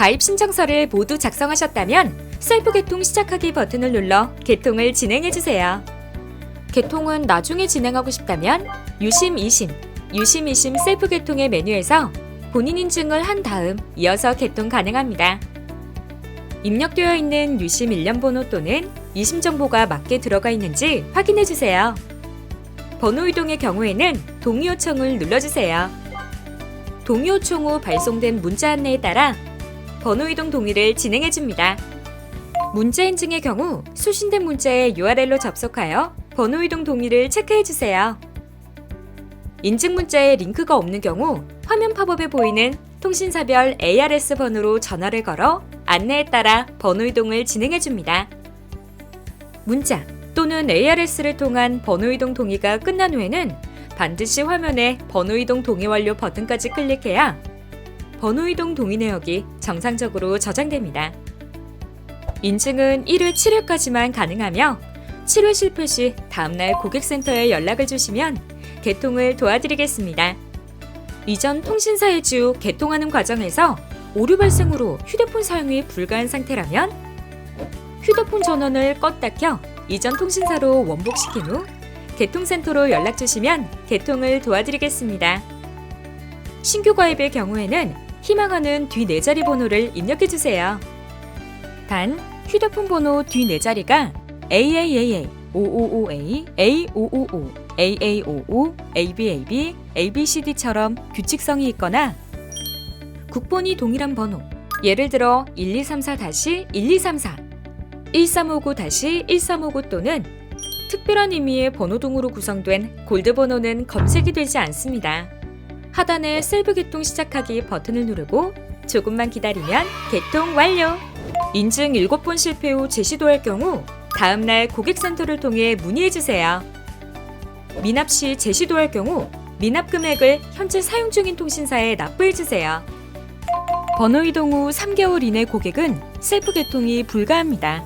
가입 신청서를 모두 작성하셨다면 셀프 개통 시작하기 버튼을 눌러 개통을 진행해 주세요. 개통은 나중에 진행하고 싶다면 유심 2심, 유심 2심 셀프 개통의 메뉴에서 본인 인증을 한 다음 이어서 개통 가능합니다. 입력되어 있는 유심 1년 번호 또는 이심 정보가 맞게 들어가 있는지 확인해 주세요. 번호 이동의 경우에는 동의 요청을 눌러주세요. 동의 요청 후 발송된 문자 안내에 따라 번호 이동 동의를 진행해 줍니다. 문자 인증의 경우 수신된 문자의 URL로 접속하여 번호 이동 동의를 체크해 주세요. 인증 문자에 링크가 없는 경우 화면 팝업에 보이는 통신사별 ARS 번호로 전화를 걸어 안내에 따라 번호 이동을 진행해 줍니다. 문자 또는 ARS를 통한 번호 이동 동의가 끝난 후에는 반드시 화면에 번호 이동 동의 완료 버튼까지 클릭해야 번호 이동 동의 내역이 정상적으로 저장됩니다. 인증은 1회 7회까지만 가능하며 7회 실패 시 다음날 고객센터에 연락을 주시면 개통을 도와드리겠습니다. 이전 통신사의 주 개통하는 과정에서 오류 발생으로 휴대폰 사용이 불가한 상태라면 휴대폰 전원을 껐다 켜 이전 통신사로 원복시킨 후 개통센터로 연락 주시면 개통을 도와드리겠습니다. 신규 가입의 경우에는 희망하는 뒤 네 자리 번호를 입력해 주세요. 단 휴대폰 번호 뒤 네 자리가 AAAA, 555A, A555, AA55, ABAB, ABCD처럼 규칙성이 있거나 국번이 동일한 번호, 예를 들어 1234-1234, 1359-1359 또는 특별한 의미의 번호 등으로 구성된 골드 번호는 검색이 되지 않습니다. 하단의 셀프 개통 시작하기 버튼을 누르고 조금만 기다리면 개통 완료! 인증 7번 실패 후 재시도할 경우 다음날 고객센터를 통해 문의해주세요. 미납 시 재시도할 경우 미납 금액을 현재 사용 중인 통신사에 납부해주세요. 번호 이동 후 3개월 이내 고객은 셀프 개통이 불가합니다.